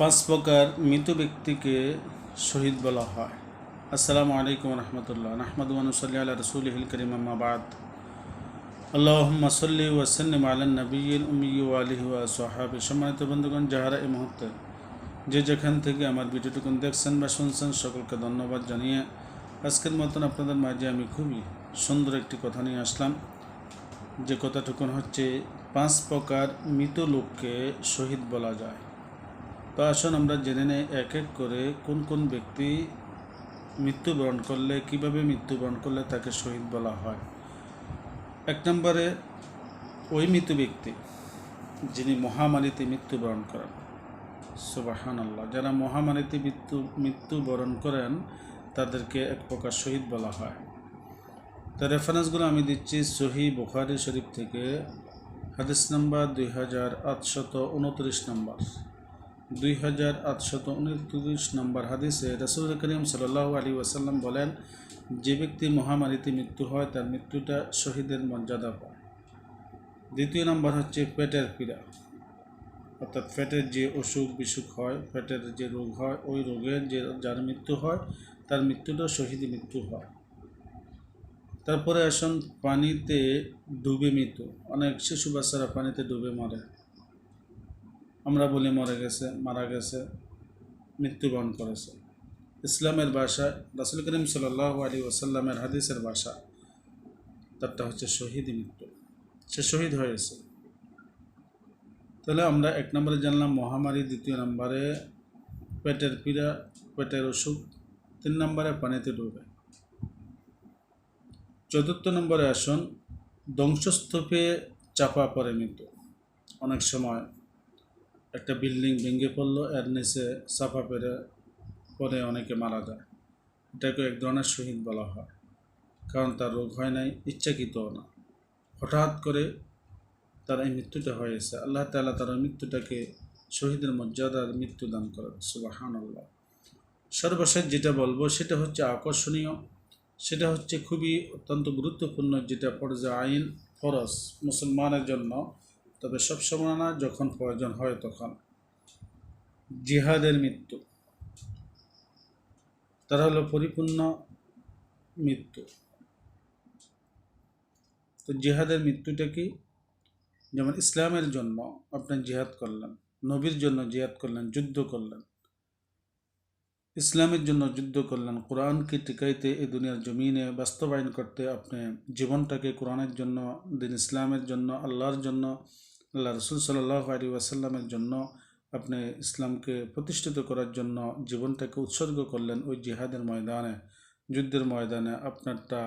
পাঁচ প্রকার মৃত ব্যক্তিকে শহীদ বলা হয়। আসসালামু আলাইকুম রহমতুল্লাহ। নাহমদ সাল্লি আল্লাহ রসুল হিল করিম আম্মাবাদ আল্লাহম্মা সাল্লি ওয়াসাল্লিম আলান নবীল উম্মি আলিহি ওয়া সাহাবি সম্মানিত বন্ধুগণ, যাহারা এই মুহূর্তে যে যেখান থেকে আমার ভিডিওটুকুন দেখছেন বা শুনছেন, সকলকে ধন্যবাদ জানিয়ে আজকের মতন আপনাদের মাঝে আমি খুবই সুন্দর একটি কথা নিয়ে আসলাম। যে কথাটুকুন হচ্ছে, পাঁচ প্রকার মৃত লোককে শহীদ বলা যায়। তো আসুন আমরা জেনে নেই এক এক করে কোন কোন ব্যক্তি মৃত্যুবরণ করলে, কীভাবে মৃত্যুবরণ করলে তাকে শহীদ বলা হয়। এক নম্বরে ওই মৃত ব্যক্তি যিনি মহামারীতে মৃত্যুবরণ করেন। সুবাহান আল্লাহ যারা মহামারীতে মৃত্যু, মৃত্যুবরণ করেন, তাদেরকে এক প্রকার শহীদ বলা হয়। তো রেফারেন্সগুলো আমি দিচ্ছি সহি বুখারি শরীফ থেকে, হাদিস নাম্বার দুই হাজার আটশত উনত্রিশ নম্বর। দুই হাজার আটশত উনত্রিশ নম্বর হাদিসে রসুল করিম সাল্লাহ আলী ওয়াসাল্লাম বলেন, যে ব্যক্তি মহামারীতে মৃত্যু হয়, তার মৃত্যুটা শহীদের মর্যাদা পায়। দ্বিতীয় নম্বর হচ্ছে পেটের পীড়া। অর্থাৎ ফ্যাটের যে অসুখ বিসুখ হয়, পেটের যে রোগ হয়, ওই রোগের যে যার মৃত্যু হয়, তার মৃত্যুটা শহীদ মৃত্যু হয়। তারপরে আসুন, পানিতে ডুবে মৃত্যু। অনেক শিশু বাচ্চারা পানিতে ডুবে মরে। আমরা বলি মরে গেছে, মারা গেছে, মৃত্যুবরণ করেছে। ইসলামের ভাষা, রাসুল করিম সাল্লাহ আলী ওসাল্লামের হাদিসের ভাষা, তারটা হচ্ছে শহীদ মৃত্যু। সে শহীদ হয়েছে। তাহলে আমরা এক নম্বরে জানলাম মহামারী, দ্বিতীয় নম্বরে পেটের পীড়া, পেটের অসুখ, তিন নম্বরে পানিতে ডুবে। চতুর্থ নম্বরে আসুন, ধ্বংসস্তূপে চাপা পড়ে মৃত্যু। অনেক সময় একটা বিল্ডিং ভেঙে পড়ল, এর নিচে চাপা পেরে পরে অনেকে মারা যায়। এটাকে এক ধরনের শহীদ বলা হয়। কারণ তার রোগ হয় নাই ইচ্ছাকৃত না। হঠাৎ করে তার এই মৃত্যুটা হয়েছে। আল্লাহ তালা তার মৃত্যুটাকে শহীদের মর্যাদার মৃত্যু দান করেন সুবাহান আল্লাহ সর্বশেষ যেটা বলব, সেটা হচ্ছে আকর্ষণীয়। সেটা হচ্ছে খুবই অত্যন্ত গুরুত্বপূর্ণ, যেটা পর্যায়ে আইন, ফরজ, মুসলমানের জন্য। তবে সবসময় না যখন প্রয়োজন হয় তখন। জিহাদের মৃত্যু। তারা হলো পরিপূর্ণ মৃত্যু। তো জিহাদের মৃত্যুটা কি? যেমন ইসলামের জন্য আপনি জিহাদ করলেন, নবীর জন্য জিহাদ করলেন, যুদ্ধ করলেন। ইসলামের জন্য যুদ্ধ করলেন। কোরআনকে টিকাইতে এই দুনিয়ার জমিনে বাস্তবায়ন করতে আপনি জীবনটাকে কোরআনের জন্য, দিন ইসলামের জন্য, আল্লাহর জন্য, আল্লাহ রসুল সাল্লাহ আলী ওয়াসাল্লামের জন্য আপনি ইসলামকে প্রতিষ্ঠিত করার জন্য জীবনটাকে উৎসর্গ করলেন ওই জিহাদের ময়দানে, যুদ্ধের ময়দানে। আপনারটা,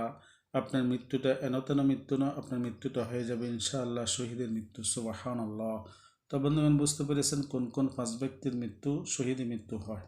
আপনার মৃত্যুটা এনতেন মৃত্যু না, আপনার মৃত্যুটা হয়ে যাবে ইনশাআল্লাহ শহীদের মৃত্যু সুবাহান আল্লাহ তো বন্ধুগণ, বুঝতে পেরেছেন কোন কোন পাঁচ ব্যক্তির মৃত্যু শহীদের মৃত্যু হয়?